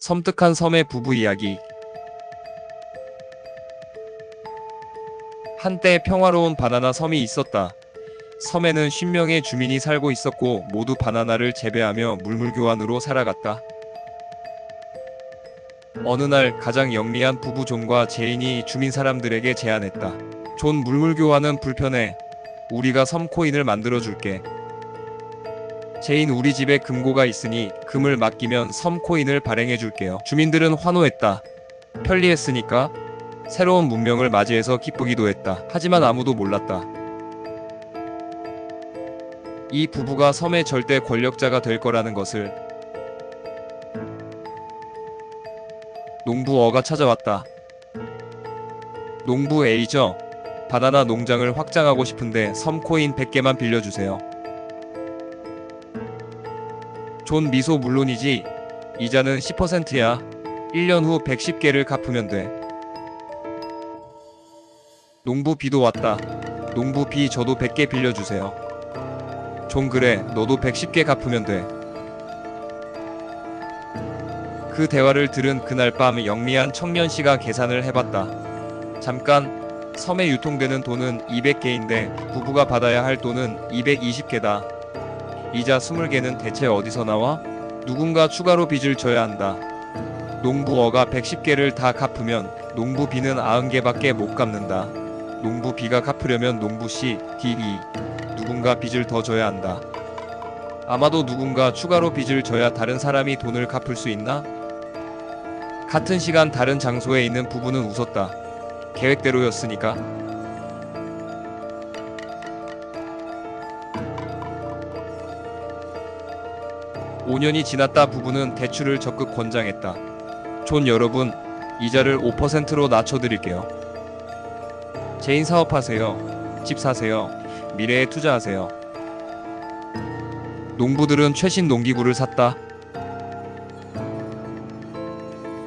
섬뜩한 섬의 부부 이야기. 한때 평화로운 바나나 섬이 있었다. 섬에는 10명의 주민이 살고 있었고 모두 바나나를 재배하며 물물교환으로 살아갔다. 어느 날 가장 영리한 부부 존과 제인이 주민 사람들에게 제안했다. 존 물물교환은 불편해. 우리가 섬 코인을 만들어 줄게. 제인 우리 집에 금고가 있으니 금을 맡기면 섬 코인을 발행해 줄게요. 주민들은 환호했다. 편리했으니까 새로운 문명을 맞이해서 기쁘기도 했다. 하지만 아무도 몰랐다. 이 부부가 섬의 절대 권력자가 될 거라는 것을 농부어가 찾아왔다. 농부 A죠. 바나나 농장을 확장하고 싶은데 섬 코인 100개만 빌려주세요. 존 미소 물론이지. 이자는 10%야. 1년 후 110개를 갚으면 돼. 농부 B도 왔다. 농부 B 저도 100개 빌려주세요. 존 그래. 너도 110개 갚으면 돼. 그 대화를 들은 그날 밤 영리한 청년 씨가 계산을 해봤다. 잠깐 섬에 유통되는 돈은 200개인데 부부가 받아야 할 돈은 220개다. 이자 20개는 대체 어디서 나와? 누군가 추가로 빚을 져야 한다. 농부어가 110개를 다 갚으면 농부 B는 90개밖에 못 갚는다. 농부 B가 갚으려면 농부 C, D, E 누군가 빚을 더 져야 한다. 아마도 누군가 추가로 빚을 져야 다른 사람이 돈을 갚을 수 있나? 같은 시간 다른 장소에 있는 부부는 웃었다. 계획대로였으니까. 오년이 지났다 부부는 대출을 적극 권장했다. 존 여러분, 이자를 5%로 낮춰드릴게요. 개인 사업하세요. 집 사세요. 미래에 투자하세요. 농부들은 최신 농기구를 샀다.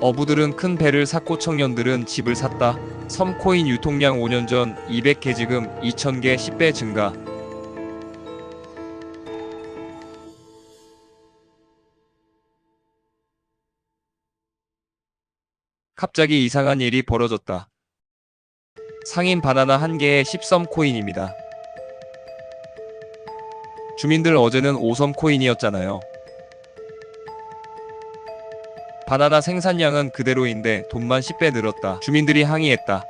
어부들은 큰 배를 샀고 청년들은 집을 샀다. 섬코인 유통량 5년 전 200개 지금 2000개 10배 증가. 갑자기 이상한 일이 벌어졌다. 상인 바나나 한 개에 10섬 코인입니다. 주민들 어제는 5섬 코인이었잖아요. 바나나 생산량은 그대로인데 돈만 10배 늘었다. 주민들이 항의했다.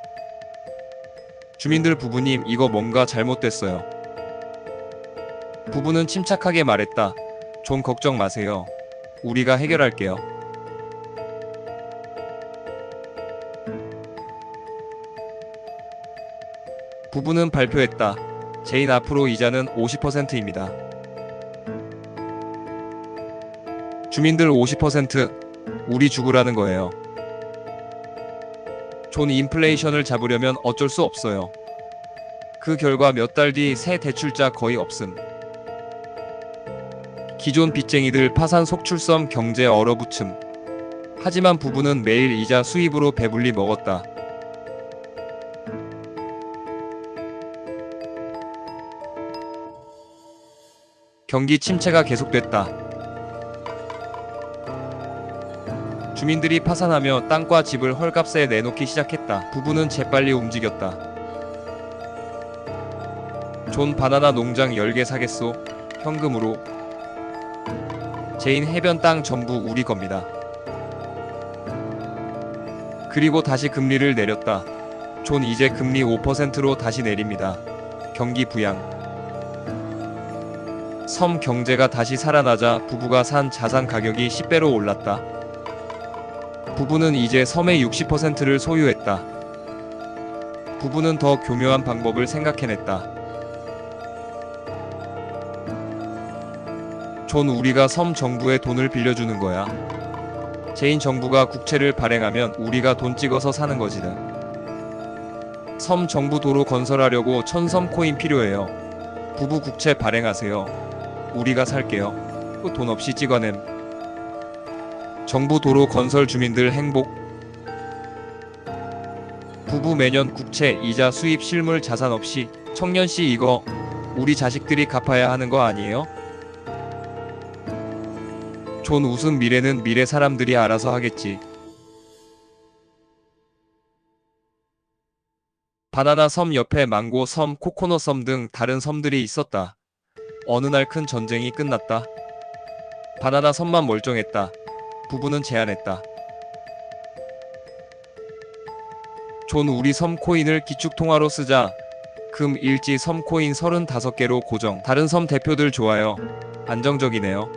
주민들 부부님 이거 뭔가 잘못됐어요. 부부는 침착하게 말했다. 좀 걱정 마세요. 우리가 해결할게요. 부부는 발표했다. 제인 앞으로 이자는 50%입니다. 주민들 50% 우리 죽으라는 거예요. 존 인플레이션을 잡으려면 어쩔 수 없어요. 그 결과 몇 달 뒤 새 대출자 거의 없음. 기존 빚쟁이들 파산 속출섬 경제 얼어붙음. 하지만 부부는 매일 이자 수입으로 배불리 먹었다. 경기 침체가 계속됐다. 주민들이 파산하며 땅과 집을 헐값에 내놓기 시작했다. 부부는 재빨리 움직였다. 존 바나나 농장 10개 사겠소. 현금으로. 제인 해변 땅 전부 우리 겁니다. 그리고 다시 금리를 내렸다. 존 이제 금리 5%로 다시 내립니다. 경기 부양. 섬 경제가 다시 살아나자 부부가 산 자산 가격이 10배로 올랐다. 부부는 이제 섬의 60%를 소유했다. 부부는 더 교묘한 방법을 생각해냈다. 존 우리가 섬 정부에 돈을 빌려주는 거야. 제인 정부가 국채를 발행하면 우리가 돈 찍어서 사는 거지는. 섬 정부 도로 건설하려고 천섬 코인 필요해요. 부부 국채 발행하세요. 우리가 살게요. 그돈 없이 찍어냄. 정부 도로 건설 주민들 행복. 부부 매년 국채 이자 수입 실물 자산 없이 청년 씨 이거 우리 자식들이 갚아야 하는 거 아니에요? 존존 웃음 미래는 미래 사람들이 알아서 하겠지. 바나나 섬 옆에 망고 섬, 코코넛 섬 등 다른 섬들이 있었다. 어느 날 큰 전쟁이 끝났다. 바나나 섬만 멀쩡했다. 부부는 제안했다. 존 우리 섬 코인을 기축통화로 쓰자. 금 일지 섬 코인 35개로 고정. 다른 섬 대표들 좋아요. 안정적이네요.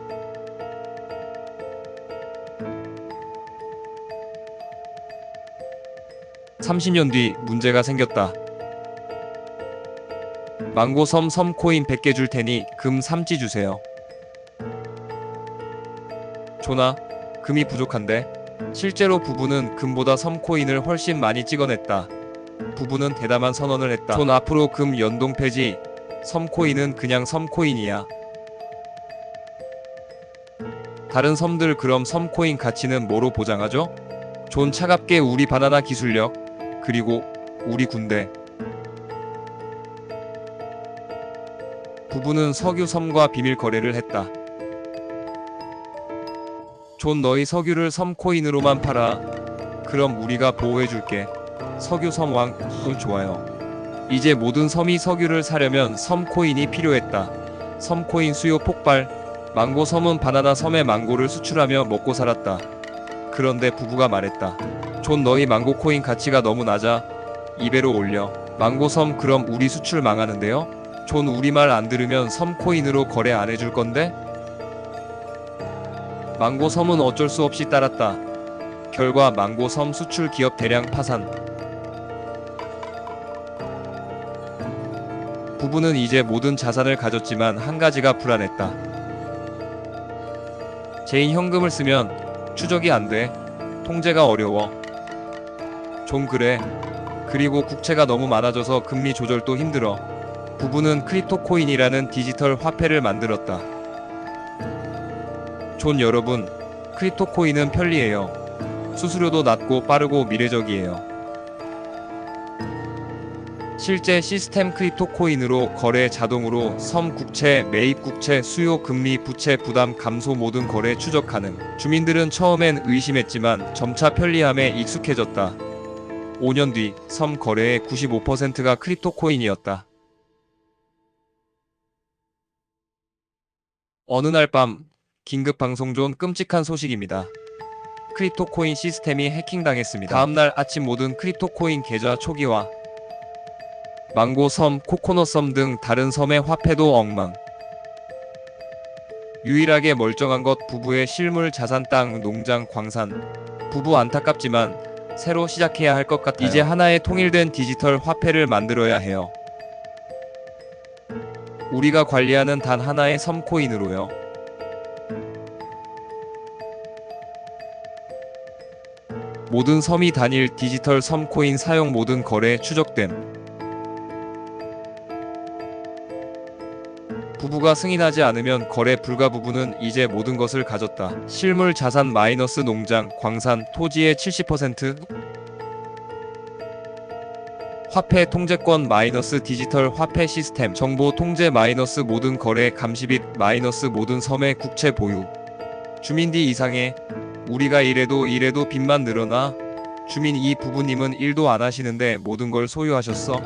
30년 뒤 문제가 생겼다. 망고섬 섬코인 100개 줄 테니 금 3지 주세요. 조나, 금이 부족한데? 실제로 부부는 금보다 섬코인을 훨씬 많이 찍어냈다. 부부는 대담한 선언을 했다. 존 앞으로 금 연동 폐지, 섬코인은 그냥 섬코인이야. 다른 섬들 그럼 섬코인 가치는 뭐로 보장하죠? 존 차갑게 우리 바나나 기술력, 그리고 우리 군대. 부부는 석유 섬과 비밀 거래를 했다. 존 너희 석유를 섬코인으로만 팔아. 그럼 우리가 보호해줄게. 석유 섬왕, 돈 좋아요. 이제 모든 섬이 석유를 사려면 섬코인이 필요했다. 섬코인 수요 폭발. 망고 섬은 바나나 섬에 망고를 수출하며 먹고 살았다. 그런데 부부가 말했다. 존 너희 망고 코인 가치가 너무 낮아. 2배로 올려. 망고 섬 그럼 우리 수출 망하는데요? 존 우리 말 안 들으면 섬 코인으로 거래 안 해줄 건데? 망고 섬은 어쩔 수 없이 따랐다. 결과 망고 섬 수출 기업 대량 파산. 부부는 이제 모든 자산을 가졌지만 한 가지가 불안했다. 개인 현금을 쓰면 추적이 안 돼. 통제가 어려워. 좀 그래. 그리고 국채가 너무 많아져서 금리 조절도 힘들어. 부부는 크립토 코인이라는 디지털 화폐를 만들었다. 존 여러분, 크립토 코인은 편리해요. 수수료도 낮고 빠르고 미래적이에요. 실제 시스템 크립토 코인으로 거래 자동으로 섬 국채, 매입 국채, 수요 금리, 부채 부담 감소 모든 거래 추적 가능. 주민들은 처음엔 의심했지만 점차 편리함에 익숙해졌다. 5년 뒤 섬 거래의 95%가 크립토 코인이었다. 어느 날 밤 긴급 방송 존 끔찍한 소식입니다. 크립토 코인 시스템이 해킹당했습니다. 다음 날 아침 모든 크립토 코인 계좌 초기화. 망고 섬, 코코넛 섬 등 다른 섬의 화폐도 엉망. 유일하게 멀쩡한 것 부부의 실물 자산 땅, 농장, 광산. 부부 안타깝지만 새로 시작해야 할 것 같아요. 이제 하나의 통일된 디지털 화폐를 만들어야 해요. 우리가 관리하는 단 하나의 섬 코인으로요. 모든 섬이 단일 디지털 섬 코인 사용 모든 거래 추적됨. 부부가 승인하지 않으면 거래 불가 부부는 이제 모든 것을 가졌다. 실물 자산 마이너스 농장, 광산, 토지의 70% 화폐 통제권 마이너스 디지털 화폐 시스템 정보 통제 마이너스 모든 거래 감시 빚 마이너스 모든 섬의 국채 보유 주민디 이상해 우리가 이래도 이래도 빚만 늘어나 주민 이 부부님은 일도 안 하시는데 모든 걸 소유하셨어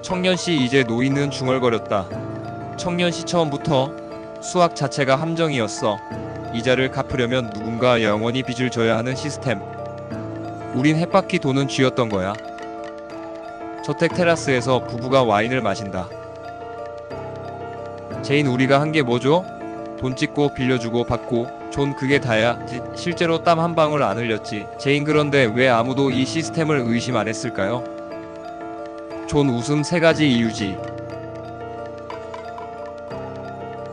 청년씨 이제 노인은 중얼거렸다 청년시 처음부터 수학 자체가 함정이었어. 이자를 갚으려면 누군가 영원히 빚을 져야 하는 시스템. 우린 햇바퀴 도는 쥐였던 거야. 저택 테라스에서 부부가 와인을 마신다. 제인 우리가 한 게 뭐죠? 돈 찍고 빌려주고 받고 존 그게 다야. 지- 실제로 땀 한 방울 안 흘렸지. 제인 그런데 왜 아무도 이 시스템을 의심 안 했을까요? 존 웃음 세 가지 이유지.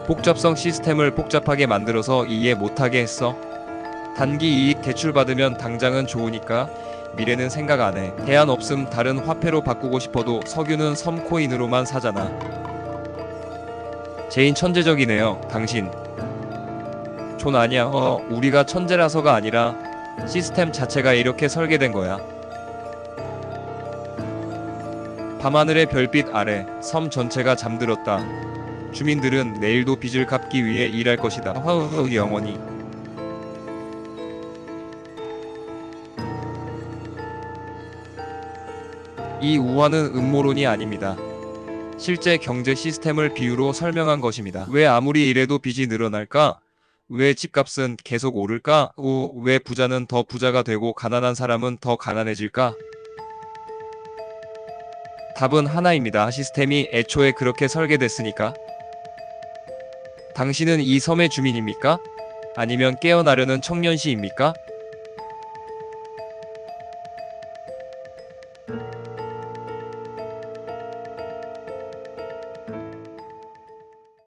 복잡성 시스템을 복잡하게 만들어서 이해 못하게 했어. 단기 이익 대출 받으면 당장은 좋으니까 미래는 생각 안 해. 대안 없음 다른 화폐로 바꾸고 싶어도 석유는 섬코인으로만 사잖아. 제인 천재적이네요. 당신. 존 아니야. 어, 우리가 천재라서가 아니라 시스템 자체가 이렇게 설계된 거야. 밤하늘의 별빛 아래 섬 전체가 잠들었다. 주민들은 내일도 빚을 갚기 위해 일할 것이다. 화흐흐 영원히. 이 우화는 음모론이 아닙니다. 실제 경제 시스템을 비유로 설명한 것입니다. 왜 아무리 일해도 빚이 늘어날까? 왜 집값은 계속 오를까? 오, 왜 부자는 더 부자가 되고 가난한 사람은 더 가난해질까? 답은 하나입니다. 시스템이 애초에 그렇게 설계됐으니까. 당신은 이 섬의 주민입니까? 아니면 깨어나려는 청년 시입니까?